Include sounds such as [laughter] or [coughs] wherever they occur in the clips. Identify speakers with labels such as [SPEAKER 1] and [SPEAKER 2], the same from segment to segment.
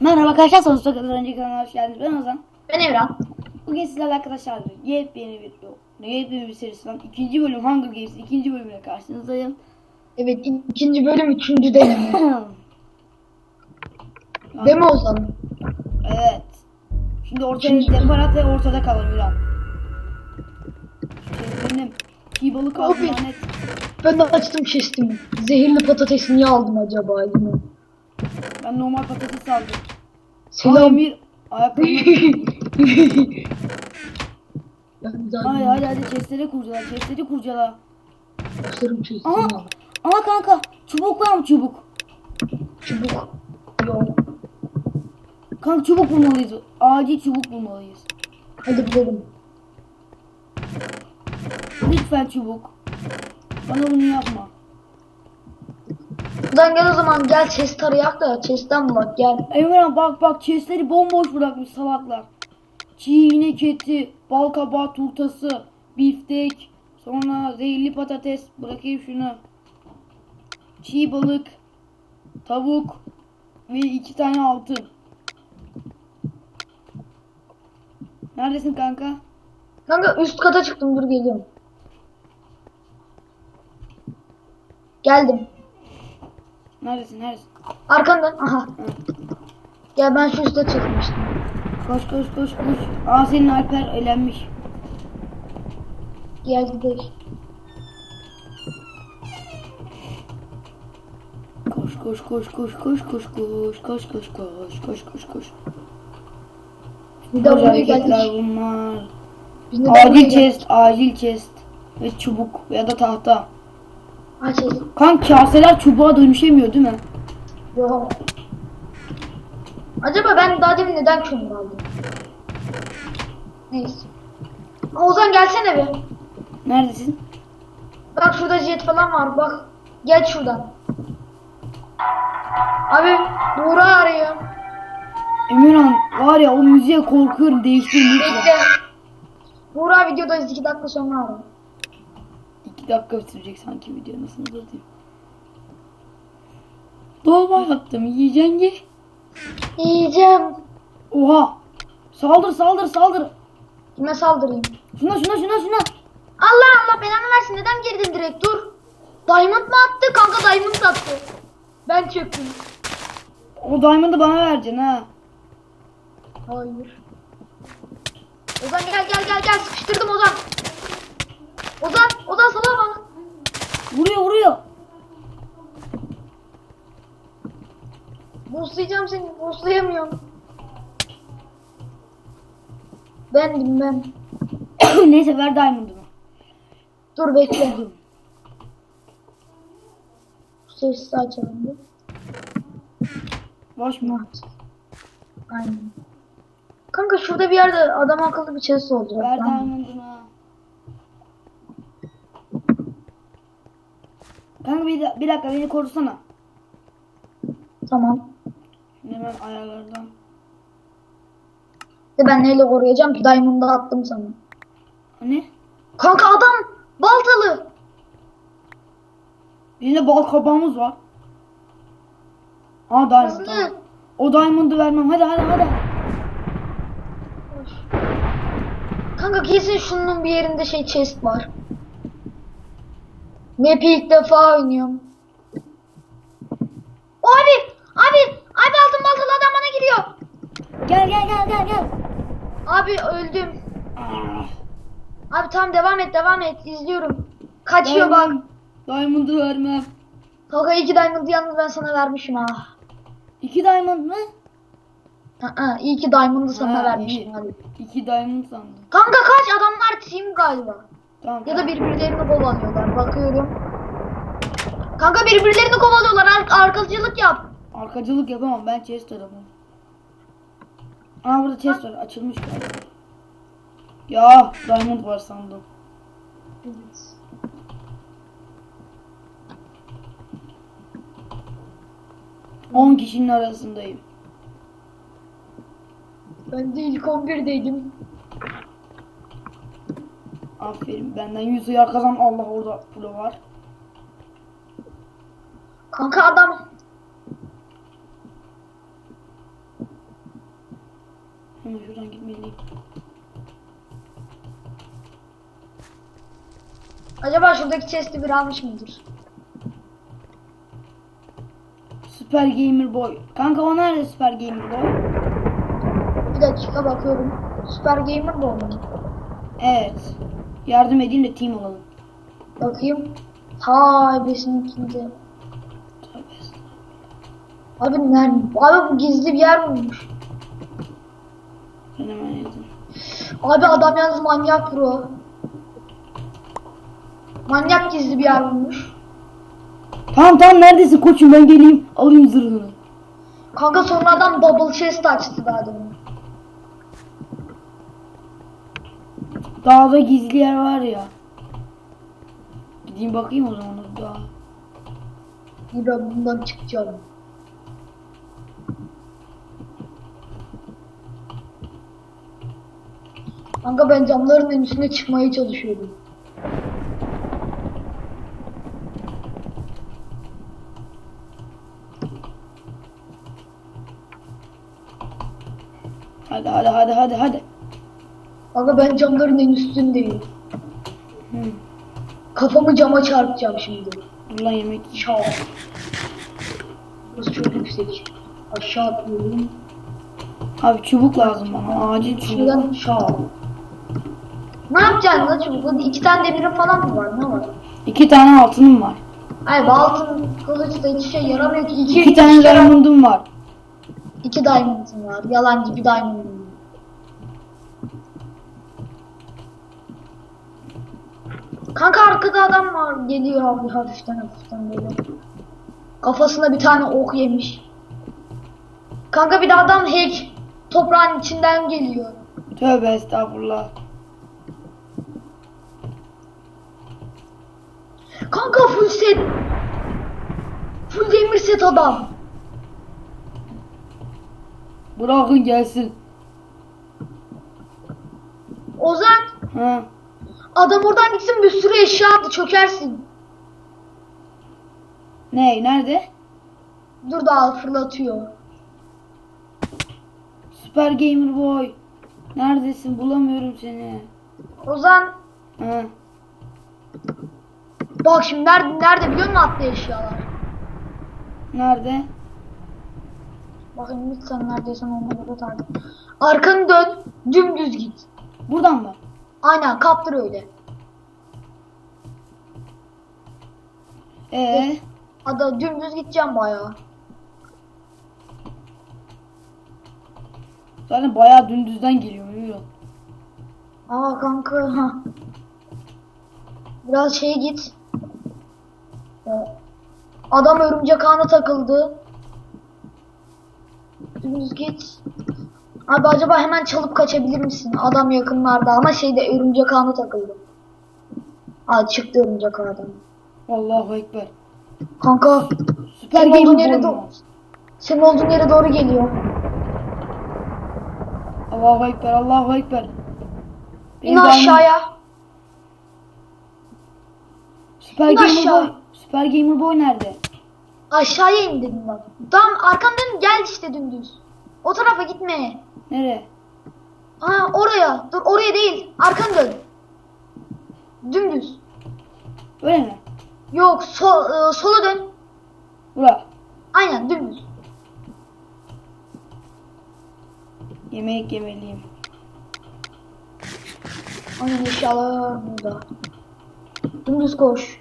[SPEAKER 1] Merhaba arkadaşlar sonuçta kadar önceki kanala hoş geldiniz. Ben Ozan.
[SPEAKER 2] Ben Evren.
[SPEAKER 1] Bugün sizlerle arkadaşlar yepyeni bir video. Yepyeni bir serisinden ikinci bölüm Hunger Games ikinci bölümüne karşınızdayım.
[SPEAKER 2] Evet ikinci bölüm üçüncü deneme. [clears throat] Değil mi Ozan?
[SPEAKER 1] evet. Şimdi ortaya
[SPEAKER 2] Üçüncü-
[SPEAKER 1] deparat ve ortada kalır bir an. Şey, benim çiğ balık aldım lanet.
[SPEAKER 2] Ben de açtım chestimi. Zehirli patates niye aldım acaba elime?
[SPEAKER 1] Ben normal patates aldım.
[SPEAKER 2] Selam.
[SPEAKER 1] Emir ayakkabımı...
[SPEAKER 2] ben [laughs] de
[SPEAKER 1] Hadi hadi chestleri kurcala chestleri kurcala.
[SPEAKER 2] Başlarım chestimi
[SPEAKER 1] Ama,
[SPEAKER 2] aldım.
[SPEAKER 1] ama kanka çubuk var mı çubuk?
[SPEAKER 2] Çubuk. Yok.
[SPEAKER 1] Kanka çubuk bulmalıyız. Acil çubuk bulmalıyız.
[SPEAKER 2] Hadi bulalım.
[SPEAKER 1] Lütfen çubuk. Bana bunu yapma.
[SPEAKER 2] Buradan gel o zaman gel chest arayak da chest'ten bak gel.
[SPEAKER 1] Emre bak bak chestleri bomboş bırakmış salaklar. Çiğ inek eti, bal kabağı turtası, biftek, sonra zehirli patates, bırakayım şunu. Çiğ balık, tavuk ve iki tane altın. Neredesin kanka?
[SPEAKER 2] Kanka üst kata çıktım dur geliyorum. Geldim.
[SPEAKER 1] Neredesin? Neredesin?
[SPEAKER 2] Arkandan. Aha. Gel ben şu üstte çıkmıştım.
[SPEAKER 1] Koş koş koş koş. Aa senin Alper elenmiş.
[SPEAKER 2] Gel gidelim.
[SPEAKER 1] Koş koş koş koş koş koş koş koş koş koş koş koş koş.
[SPEAKER 2] Bir de
[SPEAKER 1] Koş
[SPEAKER 2] buraya
[SPEAKER 1] hareketler
[SPEAKER 2] geldik.
[SPEAKER 1] bunlar.
[SPEAKER 2] Biz neden buraya
[SPEAKER 1] Acil
[SPEAKER 2] geldik?
[SPEAKER 1] chest, acil chest ve çubuk ya da tahta.
[SPEAKER 2] Ha şey.
[SPEAKER 1] Kan kaseler çubuğa dönüşemiyor değil mi?
[SPEAKER 2] Yok. Acaba ben daha demin neden kömür aldım? Neyse. Ozan gelsene bir.
[SPEAKER 1] Neredesin?
[SPEAKER 2] Bak şurada jet falan var bak. Gel şuradan. Abi Buğra arıyor.
[SPEAKER 1] Emirhan var ya o müziğe korkuyorum değiştir lütfen.
[SPEAKER 2] Bekle. Buğra videodayız 2 dakika sonra arıyor.
[SPEAKER 1] İki dakika bitirecek sanki video nasıl uzatayım. Dolma yaptım yiyeceksin ye.
[SPEAKER 2] Yiyeceğim.
[SPEAKER 1] Oha. Saldır saldır saldır.
[SPEAKER 2] Kime saldırayım?
[SPEAKER 1] Şuna şuna şuna şuna.
[SPEAKER 2] Allah Allah belanı versin neden girdin direkt dur. Diamond mı attı? Kanka diamond attı. Ben çöktüm.
[SPEAKER 1] O diamond'ı bana vereceksin ha.
[SPEAKER 2] Hayır. Ozan gel gel gel gel sıkıştırdım Ozan. Ozan Ozan sana bak.
[SPEAKER 1] Vuruyor vuruyor.
[SPEAKER 2] Boostlayacağım seni boostlayamıyorum. Bendim ben. [coughs]
[SPEAKER 1] Neyse ver diamond'ımı.
[SPEAKER 2] Dur bekle. Sesi açalım.
[SPEAKER 1] Boş mu?
[SPEAKER 2] Aynen. Kanka şurada bir yerde adam akıllı bir chest olacak.
[SPEAKER 1] Ver diamond'ımı. Kanka bir, bir dakika beni korusana.
[SPEAKER 2] Tamam.
[SPEAKER 1] Şimdi hemen ayarlardan.
[SPEAKER 2] De ben neyle koruyacağım ki diamond'ı attım sana.
[SPEAKER 1] Hani?
[SPEAKER 2] Kanka adam baltalı.
[SPEAKER 1] Birinde bal kabağımız var. Aa diamond tamam. O diamond'ı vermem. Hadi hadi hadi.
[SPEAKER 2] Kanka kesin şunun bir yerinde şey chest var. Map'i ilk defa oynuyorum. Abi! Abi! Abi altın baltalı adam bana giriyor.
[SPEAKER 1] Gel gel gel gel gel.
[SPEAKER 2] Abi öldüm. Abi tamam devam et devam et. İzliyorum. Kaçıyor bak.
[SPEAKER 1] vermem. Diamond'ı vermem.
[SPEAKER 2] Kanka iki diamond yalnız ben sana vermişim ha.
[SPEAKER 1] İki diamond mı?
[SPEAKER 2] Aa, iyi ki diamond'ı sana vermişim abi.
[SPEAKER 1] İki diamond sandım.
[SPEAKER 2] Kanka kaç adamlar team galiba.
[SPEAKER 1] Tamam.
[SPEAKER 2] Ya da birbirlerini kovalıyorlar. Bakıyorum. Kanka birbirlerini kovalıyorlar. Ar- arkacılık yap.
[SPEAKER 1] Arkacılık yapamam. Ben chest adamım. Aa burada chest var. Açılmış. Ya diamond var sandım.
[SPEAKER 2] Evet.
[SPEAKER 1] On kişinin arasındayım.
[SPEAKER 2] Ben de ilk 11'deydim.
[SPEAKER 1] Aferin. Benden 100 uyar kazan. Allah orada pro var.
[SPEAKER 2] Kanka adam
[SPEAKER 1] Hemen şuradan gitmeliyim.
[SPEAKER 2] Acaba şuradaki chest'i bir almış mıdır?
[SPEAKER 1] Süper Gamer Boy. Kanka o nerede Süper Gamer Boy?
[SPEAKER 2] Bir dakika bakıyorum. Süper Gamer bu mu?
[SPEAKER 1] Evet. Yardım edeyim de team olalım.
[SPEAKER 2] Bakayım. Ha.
[SPEAKER 1] Tövbe estağfurullah.
[SPEAKER 2] Abi nerede? Abi bu gizli bir yer bulmuş.
[SPEAKER 1] Ben hemen yazayım.
[SPEAKER 2] Abi adam yalnız manyak bro. Manyak gizli bir yer bulmuş.
[SPEAKER 1] Tamam tamam neredesin koçum ben geleyim alayım zırhını.
[SPEAKER 2] Kanka sonra adam double chest açtı daha demin.
[SPEAKER 1] Dağda gizli yer var ya. Gideyim bakayım o zaman o dağa.
[SPEAKER 2] İyi ben bundan çıkacağım. Kanka ben camların en üstüne çıkmaya çalışıyordum.
[SPEAKER 1] Hadi hadi hadi hadi hadi.
[SPEAKER 2] Kanka ben camların en üstündeyim.
[SPEAKER 1] Hı.
[SPEAKER 2] Kafamı cama çarpacağım şimdi.
[SPEAKER 1] Lan yemek.
[SPEAKER 2] Aşağı. Burası çok yüksek. Aşağı atlıyorum.
[SPEAKER 1] Abi çubuk lazım bana acil çubuk.
[SPEAKER 2] Şuradan aşağı. Ne yapacaksın lan çubukla? İki tane demirin falan mı var? Ne var?
[SPEAKER 1] İki tane altınım var.
[SPEAKER 2] Ay altın kılıç da hiç şey yaramıyor ki. İki,
[SPEAKER 1] İki tane diamond'um var.
[SPEAKER 2] İki diamond'ım var. Yalancı bir diamond'ım var. Kanka arkada adam var. Geliyor abi hafiften hafiften böyle. Kafasına bir tane ok yemiş. Kanka bir de adam hack. Toprağın içinden geliyor.
[SPEAKER 1] Tövbe estağfurullah.
[SPEAKER 2] Kanka full set. Full demir set adam.
[SPEAKER 1] Bırakın gelsin.
[SPEAKER 2] Ozan
[SPEAKER 1] Ha.
[SPEAKER 2] Adam oradan gitsin bir sürü eşya attı çökersin.
[SPEAKER 1] Ne? Nerede?
[SPEAKER 2] Dur daha fırlatıyor.
[SPEAKER 1] Süper Gamer Boy. Neredesin? Bulamıyorum seni.
[SPEAKER 2] Ozan
[SPEAKER 1] Ha.
[SPEAKER 2] bak şimdi nerede, nerede biliyor musun atlı eşyalar?
[SPEAKER 1] Nerede?
[SPEAKER 2] Bakın lütfen neredeysen onları da takip. Arkanı dön dümdüz git.
[SPEAKER 1] Buradan mı?
[SPEAKER 2] Aynen kaptır öyle.
[SPEAKER 1] Ee,
[SPEAKER 2] Ada dümdüz gideceğim bayağı.
[SPEAKER 1] zaten bayağı dümdüzden geliyor biliyorum.
[SPEAKER 2] Aa kanka ha. [laughs] Biraz şeye git. Adam örümcek ağına takıldı. Dümdüz git. Abi acaba hemen çalıp kaçabilir misin? Adam yakınlarda ama şeyde örümcek ağına takıldı. Aa çıktı örümcek ağdan.
[SPEAKER 1] Allahu Ekber.
[SPEAKER 2] Kanka
[SPEAKER 1] Süper
[SPEAKER 2] Senin olduğun yere doğru. Senin olduğun yere doğru geliyor.
[SPEAKER 1] Allahu Ekber, Allahu Ekber. Benim
[SPEAKER 2] İn aşağıya.
[SPEAKER 1] Süper
[SPEAKER 2] İn
[SPEAKER 1] Gamer
[SPEAKER 2] aşağı.
[SPEAKER 1] Boy. Süper Gamer Boy nerede?
[SPEAKER 2] Aşağıya in dedim bak. Tamam arkandan gel işte dümdüz. O tarafa gitme.
[SPEAKER 1] Nereye?
[SPEAKER 2] Aa oraya. Dur oraya değil. Arkanı dön. Dümdüz.
[SPEAKER 1] Öyle mi?
[SPEAKER 2] Yok sol, e, sola dön.
[SPEAKER 1] Bura.
[SPEAKER 2] Aynen dümdüz.
[SPEAKER 1] Yemek yemeliyim.
[SPEAKER 2] Aynen eşyalar burada. Dümdüz koş.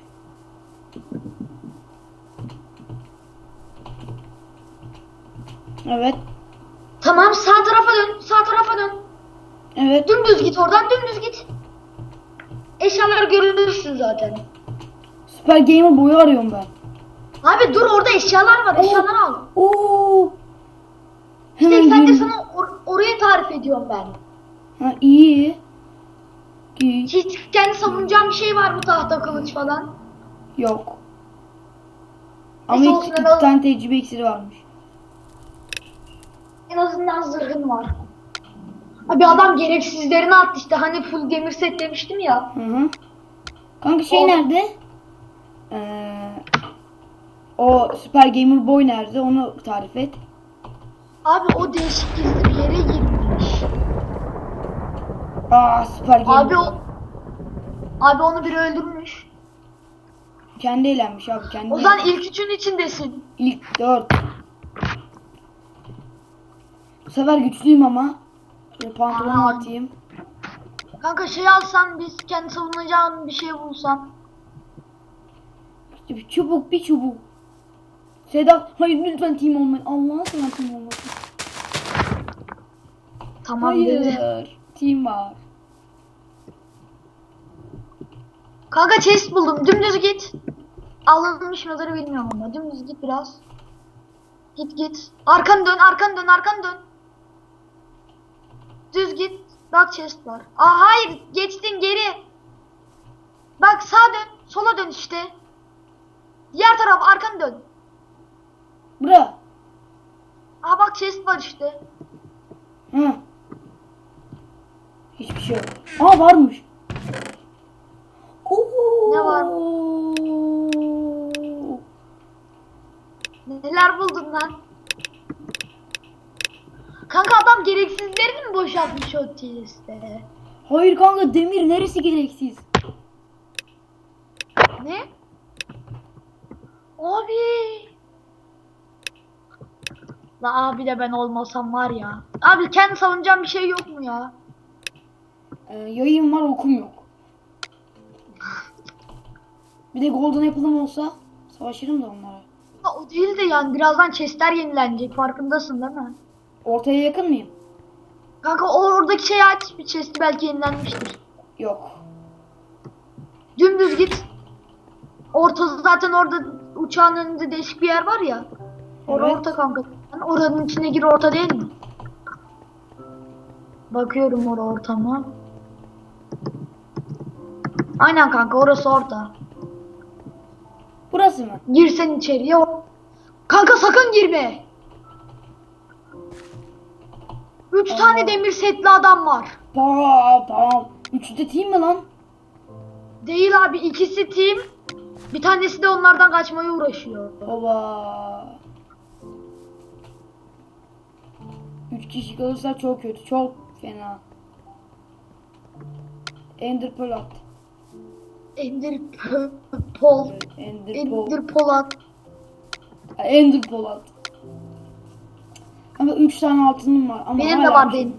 [SPEAKER 1] Evet.
[SPEAKER 2] Tamam sağ tarafa dön. Sağ tarafa dön.
[SPEAKER 1] Evet.
[SPEAKER 2] Dümdüz git oradan dümdüz git. Eşyaları görürsün zaten.
[SPEAKER 1] Süper Gamer Boy'u arıyorum ben.
[SPEAKER 2] Abi dur orada eşyalar var. Eşyaları al.
[SPEAKER 1] Oo.
[SPEAKER 2] İşte
[SPEAKER 1] Hemen
[SPEAKER 2] sen de sana or- orayı tarif ediyorum ben.
[SPEAKER 1] Ha iyi. Ki
[SPEAKER 2] Hiç kendi savunacağım bir şey var mı tahta kılıç falan?
[SPEAKER 1] yok. Ama
[SPEAKER 2] Neyse
[SPEAKER 1] iki,
[SPEAKER 2] olsun,
[SPEAKER 1] iki
[SPEAKER 2] ben
[SPEAKER 1] tane tecrübe iksiri varmış.
[SPEAKER 2] En azından zırhın var. Abi adam gereksizlerini attı işte hani full demir set demiştim ya.
[SPEAKER 1] Hı hı. Kanka şey
[SPEAKER 2] O-
[SPEAKER 1] nerede? Ee, o Süper Gamer Boy nerede? Onu tarif et.
[SPEAKER 2] Abi o değişik gizli bir yere girmiş.
[SPEAKER 1] Aa süper geldi.
[SPEAKER 2] Abi o Abi onu biri öldürmüş.
[SPEAKER 1] Kendi eğlenmiş abi kendi.
[SPEAKER 2] O zaman ilk üçün içindesin.
[SPEAKER 1] İlk dört. Bu sefer güçlüyüm ama. Şöyle pantolon
[SPEAKER 2] Aa.
[SPEAKER 1] atayım.
[SPEAKER 2] Kanka şey alsan biz kendi savunacağın bir şey bulsan.
[SPEAKER 1] İşte bir çubuk bir çubuk. Sedat hayır lütfen team olmayın. Allah'a sana team olmasın.
[SPEAKER 2] Tamam dedi.
[SPEAKER 1] Hayır. Team var.
[SPEAKER 2] Kanka chest buldum. Dümdüz git. Alınmış mıdır bilmiyorum ama. Dümdüz git biraz. Git git. Arkanı dön, arkanı dön, arkanı dön. Düz git. Bak chest var. Aa hayır, geçtin geri. Bak sağa dön, sola dön işte. Diğer taraf arkanı dön.
[SPEAKER 1] Bura.
[SPEAKER 2] Aa bak chest var işte.
[SPEAKER 1] Hı. Hiçbir şey yok. Aa varmış. Oo.
[SPEAKER 2] Ne var? Neler buldun lan? Kanka adam gereksizlerini mi boşaltmış o chest'e?
[SPEAKER 1] Hayır kanka demir neresi gereksiz?
[SPEAKER 2] Ne? Abi. La abi de ben olmasam var ya. Abi kendi savunacağım bir şey yok mu ya?
[SPEAKER 1] Ee, yayın var okum yok. Bir de golden apple'ım olsa savaşırım da onlara.
[SPEAKER 2] Ha, o değil de yani birazdan chestler yenilenecek farkındasın değil mi?
[SPEAKER 1] Ortaya yakın mıyım?
[SPEAKER 2] Kanka oradaki şeyi aç bir chesti belki yenilenmiştir.
[SPEAKER 1] Yok.
[SPEAKER 2] Dümdüz git. Ortası zaten orada uçağın önünde değişik bir yer var ya. Orada
[SPEAKER 1] Evet.
[SPEAKER 2] orta kanka. Yani oranın içine gir orta değil mi? Bakıyorum orada ortama. Aynen kanka orası orta.
[SPEAKER 1] Burası mı?
[SPEAKER 2] Girsen içeriye. Kanka sakın girme. Üç
[SPEAKER 1] Allah.
[SPEAKER 2] tane demir setli adam var.
[SPEAKER 1] Tamam tamam. Üçü de team mi lan?
[SPEAKER 2] Değil abi ikisi team. Bir tanesi de onlardan kaçmaya uğraşıyor.
[SPEAKER 1] Baba. Üç kişi kalırsa çok kötü. Çok fena. Ender Pearl at.
[SPEAKER 2] Ender Pol.
[SPEAKER 1] Ender.
[SPEAKER 2] Ender Polat.
[SPEAKER 1] Ender Pearl Ama üç tane altınım var. Ama
[SPEAKER 2] Benim de
[SPEAKER 1] hala
[SPEAKER 2] var
[SPEAKER 1] şey-
[SPEAKER 2] benim.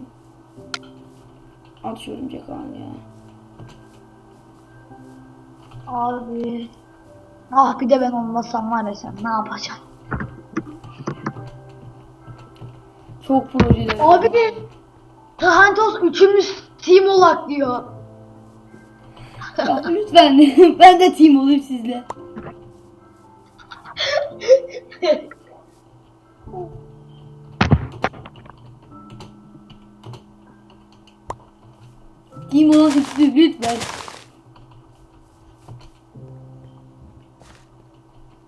[SPEAKER 1] At şu örümcek ağını ya.
[SPEAKER 2] Abi. Ah bir de ben olmasam var ya sen ne yapacaksın?
[SPEAKER 1] Çok projeler.
[SPEAKER 2] Abi de Tahantos üçümüz team olak diyor.
[SPEAKER 1] Ya lütfen. [laughs] ben de team olayım sizle. [laughs] Olan üçlü lütfen.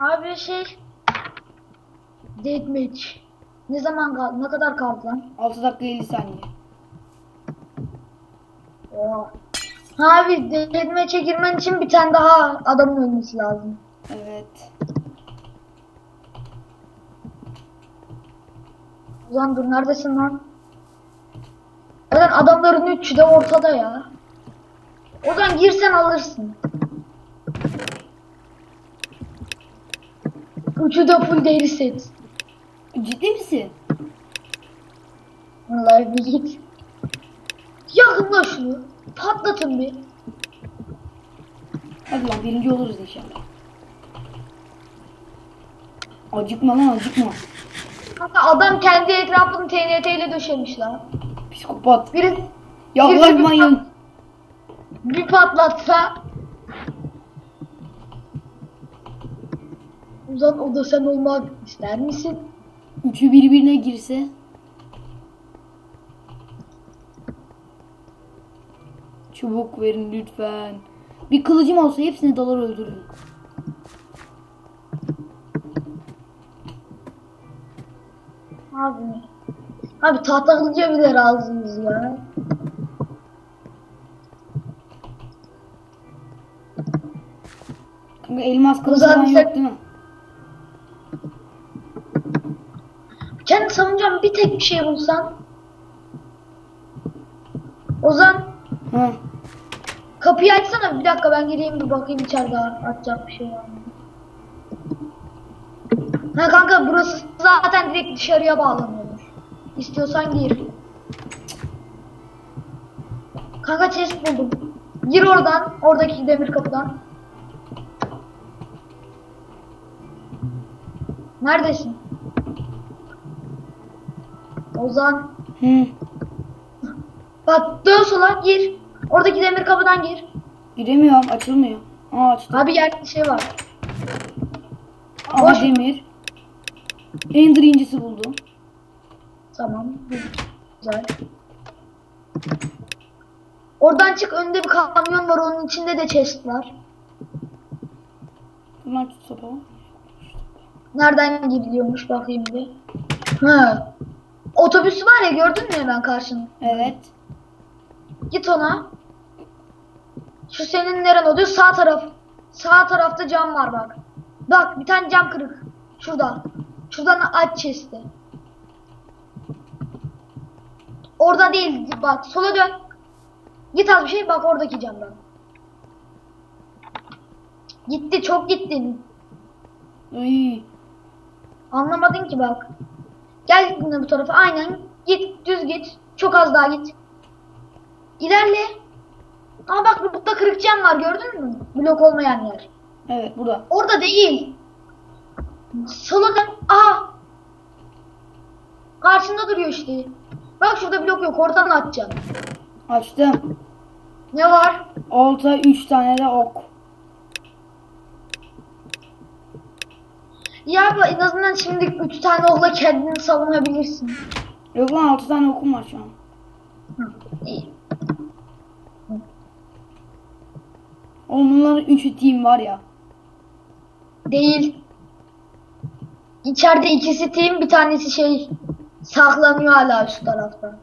[SPEAKER 2] Abi şey Deathmatch. Ne zaman kaldı? Ne kadar kaldı lan?
[SPEAKER 1] 6 dakika 50 saniye.
[SPEAKER 2] Oha. Abi Deathmatch'e girmen için bir tane daha adamın ölmesi lazım.
[SPEAKER 1] Evet.
[SPEAKER 2] Ulan dur neredesin lan? Evet adamların üçü de ortada ya. O zaman girsen alırsın. Üçü de full deri set.
[SPEAKER 1] Ciddi misin?
[SPEAKER 2] Vallahi bir git. Yakınla şunu. Patlatın bir.
[SPEAKER 1] Hadi lan birinci oluruz inşallah. Acıkma lan acıkma.
[SPEAKER 2] Kanka adam kendi etrafını TNT ile döşemiş lan.
[SPEAKER 1] Psikopat.
[SPEAKER 2] Biri
[SPEAKER 1] Ya
[SPEAKER 2] Birisi bir
[SPEAKER 1] yakmayın.
[SPEAKER 2] bir patlatsa Uzan o da sen olmak ister misin?
[SPEAKER 1] Üçü birbirine girse. Çubuk verin lütfen. Bir kılıcım olsa hepsini dalar öldürürüm.
[SPEAKER 2] Abi. Abi tahta kılıca bile razıyız ya.
[SPEAKER 1] Kanka elmas kılıç
[SPEAKER 2] Ozan
[SPEAKER 1] falan
[SPEAKER 2] sen-
[SPEAKER 1] yok değil mi?
[SPEAKER 2] Kendi savunacağım bir tek bir şey bulsan. Ozan
[SPEAKER 1] Ha.
[SPEAKER 2] Kapıyı açsana bir dakika ben gireyim bir bakayım içeride açacak bir şey var mı? Ha kanka burası zaten direkt dışarıya bağlanıyormuş. İstiyorsan gir. Kanka chest buldum. Gir oradan, oradaki demir kapıdan. Neredesin? Ozan.
[SPEAKER 1] Hı.
[SPEAKER 2] Bak dön sola gir. Oradaki demir kapıdan gir.
[SPEAKER 1] Giremiyorum. Açılmıyor. Aa açtı.
[SPEAKER 2] Abi yerde şey var.
[SPEAKER 1] Aha
[SPEAKER 2] boş-
[SPEAKER 1] demir. Ender incisi buldum.
[SPEAKER 2] Tamam. Güzel. Oradan çık önünde bir kamyon var onun içinde de chest var.
[SPEAKER 1] Bunlar tut sopa.
[SPEAKER 2] Nereden gidiliyormuş bakayım bir. Hı. Otobüs var ya gördün mü hemen karşında?
[SPEAKER 1] Evet.
[SPEAKER 2] Git ona. Şu senin neren oluyor? Sağ taraf. Sağ tarafta cam var bak. Bak bir tane cam kırık. Şurada. Şuradan aç chest'i. Orada değil bak sola dön. Git az bir şey bak oradaki camdan. Gitti çok gittin.
[SPEAKER 1] Ay.
[SPEAKER 2] Anlamadın ki bak. Gel yine bu tarafa aynen git düz git. Çok az daha git. İlerle. Ama bak burada kırık cam var gördün mü? Blok olmayan yer.
[SPEAKER 1] Evet burada.
[SPEAKER 2] Orada değil. Sola dön. Aha. Karşında duruyor işte. Bak şurada blok yok oradan atacağım.
[SPEAKER 1] Açtım.
[SPEAKER 2] Ne var?
[SPEAKER 1] Olta 3 tane de ok.
[SPEAKER 2] Ya bak, en azından şimdi 3 tane okla kendini savunabilirsin.
[SPEAKER 1] Yok lan 6 tane okum var şu an.
[SPEAKER 2] Hı, iyi.
[SPEAKER 1] Oğlum bunların 3'ü team var ya.
[SPEAKER 2] Değil. İçeride ikisi team bir tanesi şey saklanıyor hala şu tarafta.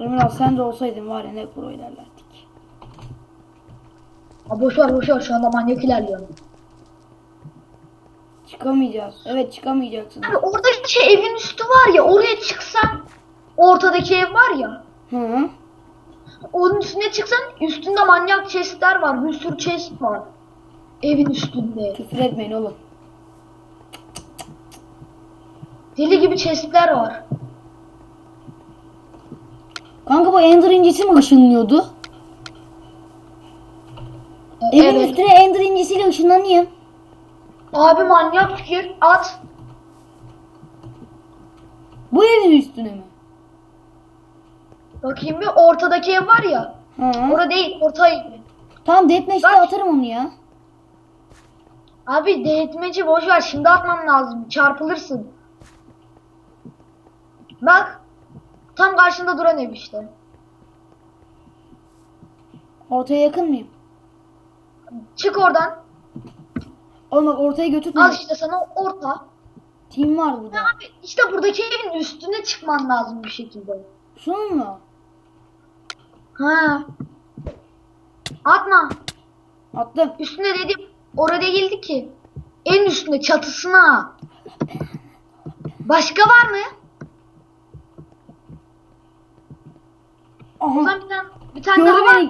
[SPEAKER 1] Emirhan sen de olsaydın var ya ne pro ilerlerdik.
[SPEAKER 2] Ha boş ver boş ver şu anda manyak ilerliyor.
[SPEAKER 1] Çıkamayacağız. Evet çıkamayacaksın.
[SPEAKER 2] Abi oradaki şey evin üstü var ya oraya çıksan ortadaki ev var ya
[SPEAKER 1] Hı.
[SPEAKER 2] onun üstüne çıksan üstünde manyak chestler var bir sürü chest var. Evin üstünde.
[SPEAKER 1] Küfür etmeyin oğlum.
[SPEAKER 2] Deli gibi chestler var.
[SPEAKER 1] Kanka bu Ender incisi mi ışınlıyordu?
[SPEAKER 2] E,
[SPEAKER 1] Evin
[SPEAKER 2] evet.
[SPEAKER 1] üstüne Ender incisiyle ışınlanayım.
[SPEAKER 2] Abi manyak fikir at.
[SPEAKER 1] Bu evin üstüne mi?
[SPEAKER 2] Bakayım bir ortadaki ev var ya.
[SPEAKER 1] Hı.
[SPEAKER 2] Orada değil orta ev.
[SPEAKER 1] Tamam deathmatch'te
[SPEAKER 2] Bak.
[SPEAKER 1] atarım onu ya.
[SPEAKER 2] Abi değitmeci boş ver şimdi atman lazım. Çarpılırsın. Bak. Tam karşında duran ev işte.
[SPEAKER 1] Ortaya yakın mıyım?
[SPEAKER 2] Çık oradan.
[SPEAKER 1] Oğlum bak ortaya götürme.
[SPEAKER 2] Al işte sana orta.
[SPEAKER 1] Team var burada.
[SPEAKER 2] Abi işte buradaki evin üstüne çıkman lazım bir şekilde.
[SPEAKER 1] Şunun mu?
[SPEAKER 2] Ha. Atma.
[SPEAKER 1] Attım.
[SPEAKER 2] Üstüne dedim. Orada değildi ki. En üstünde çatısına. Başka var mı? O
[SPEAKER 1] Aha.
[SPEAKER 2] zaman bir tane, bir tane daha var.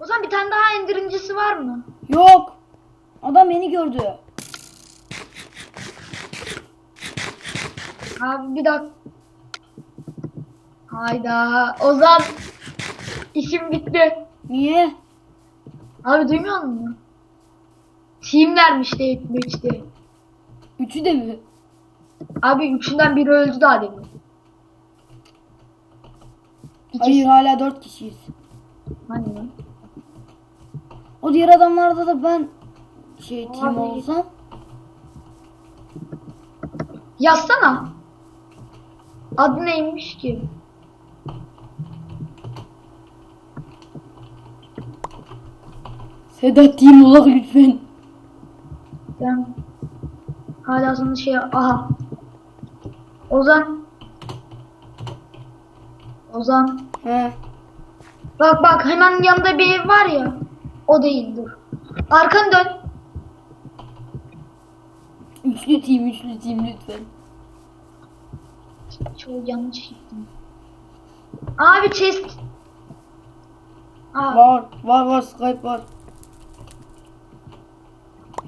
[SPEAKER 2] O zaman bir tane daha indirincisi var mı?
[SPEAKER 1] Yok. Adam beni gördü.
[SPEAKER 2] Abi bir dakika. Hayda. O zaman işim bitti.
[SPEAKER 1] Niye?
[SPEAKER 2] Abi duymuyor musun? Team vermiş de etmişti.
[SPEAKER 1] Üçü de mi?
[SPEAKER 2] Abi üçünden biri öldü daha demin.
[SPEAKER 1] Hayır hala dört kişiyiz.
[SPEAKER 2] Hani?
[SPEAKER 1] O diğer adamlarda da ben şey team olsam.
[SPEAKER 2] Yazsana. Adı neymiş ki?
[SPEAKER 1] Sedat team olak lütfen.
[SPEAKER 2] Ben hala sana şey aha. Ozan. Ozan.
[SPEAKER 1] He.
[SPEAKER 2] Bak bak hemen yanında bir ev var ya. O değil dur. Arkanı dön.
[SPEAKER 1] Üçlü team, üçlü team lütfen.
[SPEAKER 2] Çok yanlış gittim. Abi chest. Aa,
[SPEAKER 1] Var var var Skype var.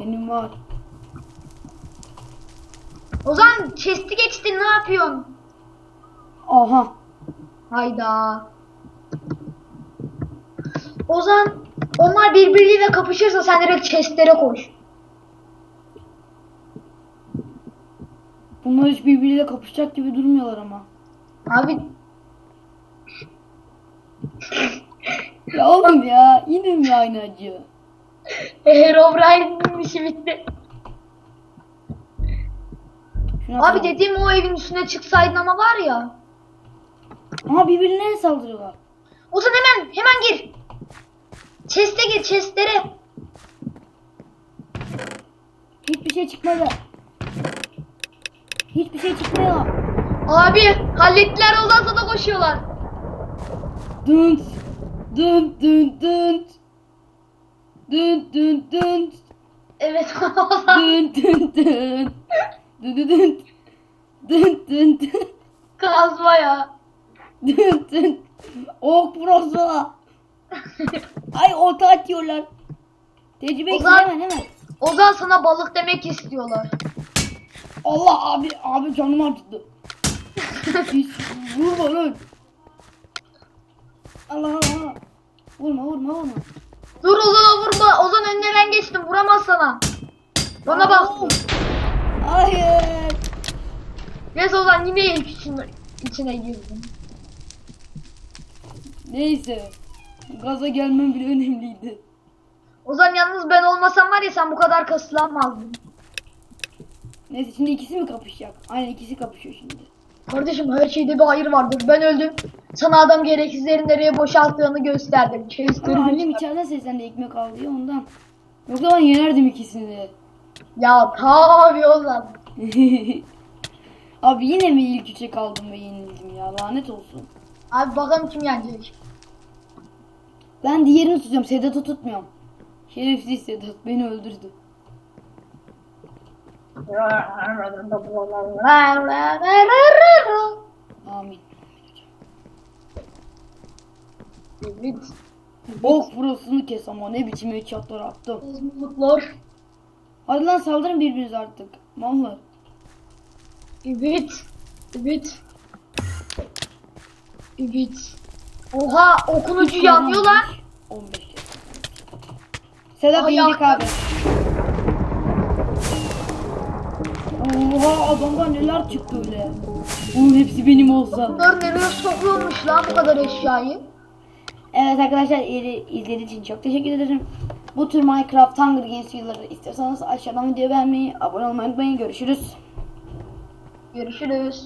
[SPEAKER 1] Benim var.
[SPEAKER 2] Ozan chest'i geçtin ne yapıyorsun?
[SPEAKER 1] Aha.
[SPEAKER 2] Hayda. Ozan onlar birbiriyle kapışırsa sen direkt chest'lere koş.
[SPEAKER 1] Bunlar hiç birbiriyle kapışacak gibi durmuyorlar ama.
[SPEAKER 2] Abi
[SPEAKER 1] Ya oğlum ya yine mi aynı acı?
[SPEAKER 2] Herobrine'in işi bitti.
[SPEAKER 1] Şuna
[SPEAKER 2] Abi dediğim o evin üstüne çıksaydın ama var ya.
[SPEAKER 1] Ama birbirlerine saldırıyorlar.
[SPEAKER 2] Ozan hemen hemen gir. Chest'e gir chest'lere.
[SPEAKER 1] Hiçbir şey çıkmadı. Hiçbir şey çıkmıyor.
[SPEAKER 2] Abi hallettiler Ozan sana koşuyorlar.
[SPEAKER 1] Dın dın dın dın dın dın dın
[SPEAKER 2] Evet
[SPEAKER 1] dın dın dın dın dın dın dın dın
[SPEAKER 2] kazma ya.
[SPEAKER 1] Dın Ok prosu. Ay olta atıyorlar. Tecrübe
[SPEAKER 2] Ozan-
[SPEAKER 1] hemen hemen.
[SPEAKER 2] Ozan sana balık demek istiyorlar.
[SPEAKER 1] Allah abi abi canım acıdı. Hiç vurma lan. Allah Allah. Vurma vurma vurma.
[SPEAKER 2] Dur Ozan'a vurma. Ozan önüne ben geçtim. Vuramaz sana. Bana bak.
[SPEAKER 1] Hayır.
[SPEAKER 2] Neyse Ozan yine ilk içine, içine girdin.
[SPEAKER 1] Neyse. Gaza gelmem bile önemliydi.
[SPEAKER 2] Ozan yalnız ben olmasam var ya sen bu kadar kasılamazdın.
[SPEAKER 1] Neyse şimdi ikisi mi kapışacak? Aynen ikisi kapışıyor şimdi.
[SPEAKER 2] Kardeşim her şeyde bir hayır vardır. Ben öldüm. Sana adam gereksizleri nereye boşalttığını gösterdim.
[SPEAKER 1] Ama annem içeriden seslendi ekmek al diye ondan. Yoksa ben yenerdim ikisini de.
[SPEAKER 2] Ya tabii Ozan. [laughs]
[SPEAKER 1] Abi yine mi ilk üçe kaldım ve yenildim ya lanet olsun.
[SPEAKER 2] Abi bakalım kim yenecek.
[SPEAKER 1] Ben diğerini tutacağım Sedat'ı tutmuyorum. Şerefsiz Sedat beni öldürdü. Amin.
[SPEAKER 2] Evet.
[SPEAKER 1] Ok burasını kes ama ne biçim headshotlar attım.
[SPEAKER 2] Mutlular.
[SPEAKER 1] Hadi lan saldırın birbirinize artık. Mallar.
[SPEAKER 2] Evet. Evet. Evet. Oha okun ucu yanıyor lan.
[SPEAKER 1] 15 kez. Sedat
[SPEAKER 2] yaktı.
[SPEAKER 1] abi. Oha adamdan neler çıktı öyle. Bunun hepsi benim olsa.
[SPEAKER 2] Bunlar nereye sokuyormuş lan bu kadar eşyayı?
[SPEAKER 1] Evet arkadaşlar izlediğiniz için çok teşekkür ederim. Bu tür Minecraft Hunger Games videoları istiyorsanız aşağıdan video beğenmeyi, abone olmayı unutmayın. Görüşürüz.
[SPEAKER 2] Görüşürüz.